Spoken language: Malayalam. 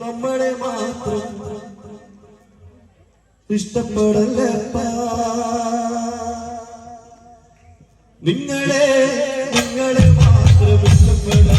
നമ്മളെ മാത്രം ഇഷ്ടപ്പെടല്ലപ്പാ നിങ്ങളെ നിങ്ങളെ മാത്രം ഇഷ്ടപ്പെട.